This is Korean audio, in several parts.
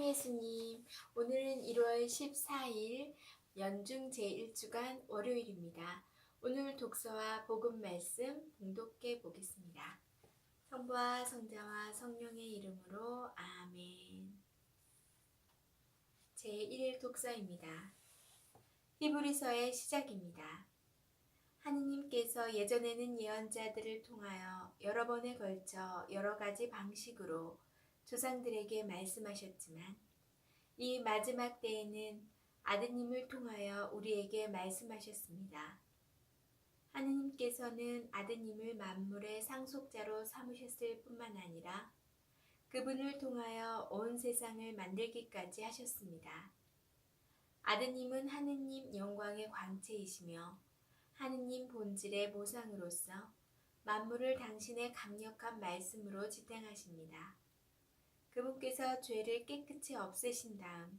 참 예수님, 오늘은 1월 14일 연중 제1주간 월요일입니다. 오늘 독서와 복음 말씀 봉독해 보겠습니다. 성부와 성자와 성령의 이름으로 아멘. 제1일 독서입니다. 히브리서의 시작입니다. 하느님께서 예전에는 예언자들을 통하여 여러 번에 걸쳐 여러 가지 방식으로 조상들에게 말씀하셨지만 이 마지막 때에는 아드님을 통하여 우리에게 말씀하셨습니다. 하느님께서는 아드님을 만물의 상속자로 삼으셨을 뿐만 아니라 그분을 통하여 온 세상을 만들기까지 하셨습니다. 아드님은 하느님 영광의 광채이시며 하느님 본질의 모상으로서 만물을 당신의 강력한 말씀으로 지탱하십니다. 그분께서 죄를 깨끗이 없애신 다음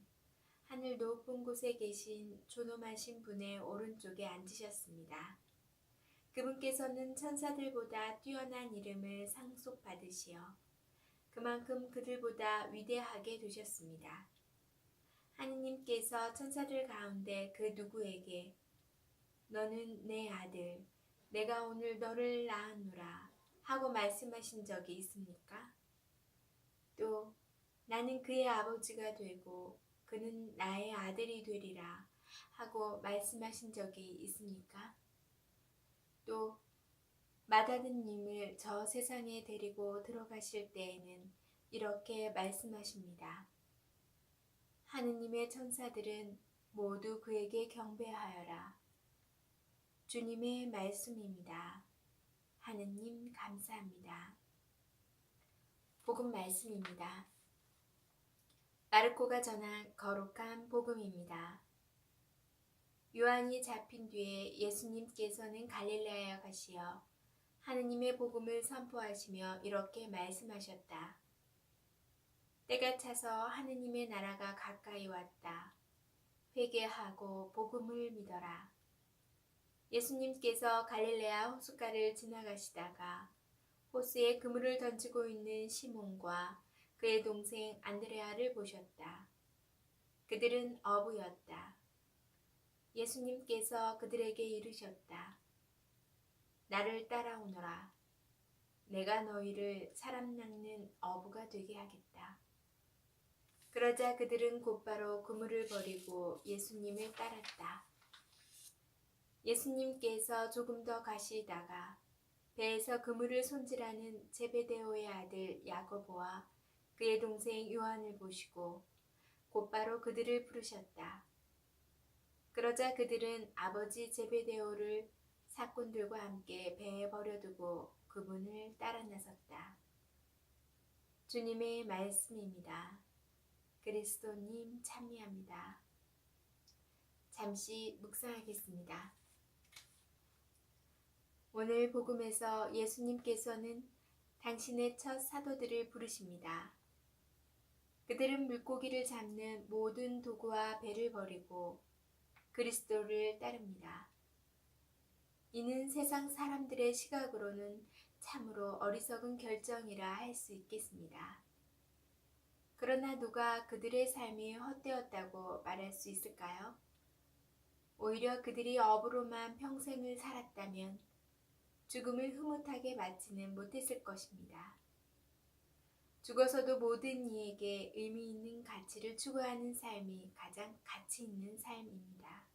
하늘 높은 곳에 계신 존엄하신 분의 오른쪽에 앉으셨습니다. 그분께서는 천사들보다 뛰어난 이름을 상속받으시어 그만큼 그들보다 위대하게 되셨습니다. 하느님께서 천사들 가운데 그 누구에게 너는 내 아들, 내가 오늘 너를 낳았노라 하고 말씀하신 적이 있습니까? 또 나는 그의 아버지가 되고 그는 나의 아들이 되리라 하고 말씀하신 적이 있습니까? 또 마다든님을 저 세상에 데리고 들어가실 때에는 이렇게 말씀하십니다. 하느님의 천사들은 모두 그에게 경배하여라. 주님의 말씀입니다. 하느님 감사합니다. 복음 말씀입니다. 마르코가 전한 거룩한 복음입니다. 요한이 잡힌 뒤에 예수님께서는 갈릴레아에 가시어 하느님의 복음을 선포하시며 이렇게 말씀하셨다. 때가 차서 하느님의 나라가 가까이 왔다. 회개하고 복음을 믿어라. 예수님께서 갈릴레아 호숫가를 지나가시다가 호수에 그물을 던지고 있는 시몬과 그의 동생 안드레아를 보셨다. 그들은 어부였다. 예수님께서 그들에게 이르셨다. 나를 따라오너라. 내가 너희를 사람 낚는 어부가 되게 하겠다. 그러자 그들은 곧바로 그물을 버리고 예수님을 따랐다. 예수님께서 조금 더 가시다가 배에서 그물을 손질하는 제베데오의 아들 야고보와 그의 동생 요한을 보시고 곧바로 그들을 부르셨다. 그러자 그들은 아버지 제베데오를 사꾼들과 함께 배에 버려두고 그분을 따라 나섰다. 주님의 말씀입니다. 그리스도님 참미합니다. 잠시 묵상하겠습니다. 오늘 복음에서 예수님께서는 당신의 첫 사도들을 부르십니다. 그들은 물고기를 잡는 모든 도구와 배를 버리고 그리스도를 따릅니다. 이는 세상 사람들의 시각으로는 참으로 어리석은 결정이라 할 수 있겠습니다. 그러나 누가 그들의 삶이 헛되었다고 말할 수 있을까요? 오히려 그들이 업으로만 평생을 살았다면 죽음을 흐뭇하게 맞지는 못했을 것입니다. 죽어서도 모든 이에게 의미 있는 가치를 추구하는 삶이 가장 가치 있는 삶입니다.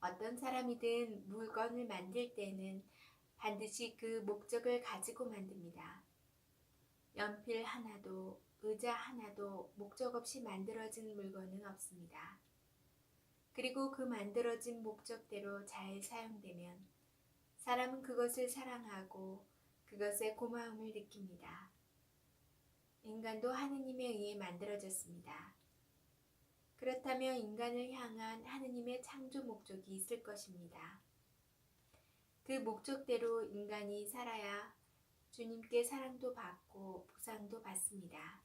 어떤 사람이든 물건을 만들 때는 반드시 그 목적을 가지고 만듭니다. 연필 하나도 의자 하나도 목적 없이 만들어진 물건은 없습니다. 그리고 그 만들어진 목적대로 잘 사용되면 사람은 그것을 사랑하고 그것에 고마움을 느낍니다. 인간도 하느님에 의해 만들어졌습니다. 그렇다면 인간을 향한 하느님의 창조 목적이 있을 것입니다. 그 목적대로 인간이 살아야 주님께 사랑도 받고 보상도 받습니다.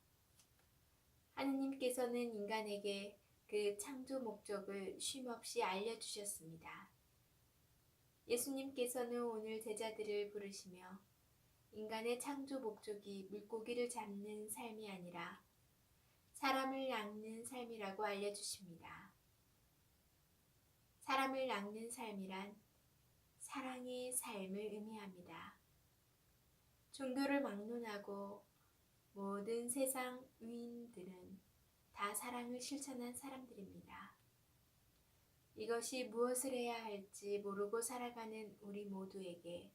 하느님께서는 인간에게 그 창조 목적을 쉼없이 알려주셨습니다. 예수님께서는 오늘 제자들을 부르시며 인간의 창조 목적이 물고기를 잡는 삶이 아니라 사람을 낚는 삶이라고 알려주십니다. 사람을 낚는 삶이란 사랑의 삶을 의미합니다. 종교를 막론하고 모든 세상 위인들은 다 사랑을 실천한 사람들입니다. 이것이 무엇을 해야 할지 모르고 살아가는 우리 모두에게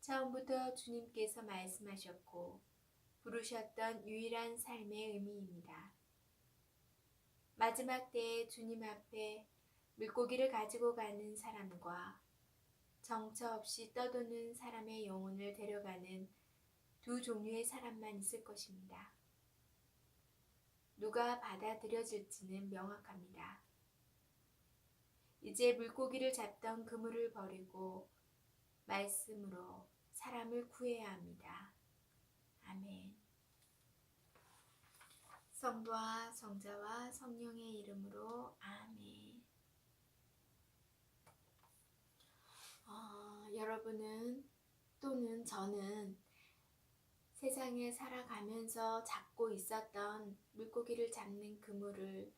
처음부터 주님께서 말씀하셨고 부르셨던 유일한 삶의 의미입니다. 마지막 때에 주님 앞에 물고기를 가지고 가는 사람과 정처 없이 떠도는 사람의 영혼을 데려가는 두 종류의 사람만 있을 것입니다. 누가 받아들여질지는 명확합니다. 이제 물고기를 잡던 그물을 버리고 말씀으로 사람을 구해야 합니다. 아멘. 성부와 성자와 성령의 이름으로 아멘. 어, 여러분은 또는 저는 세상에 살아가면서 잡고 있었던 물고기를 잡는 그물을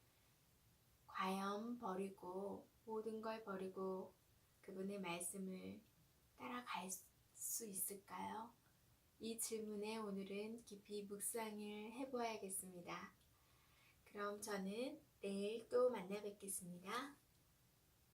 과연 버리고 모든 걸 버리고 그분의 말씀을 따라갈 수 있을까요? 이 질문에 오늘은 깊이 묵상을 해보아야겠습니다. 그럼 저는 내일 또 만나 뵙겠습니다.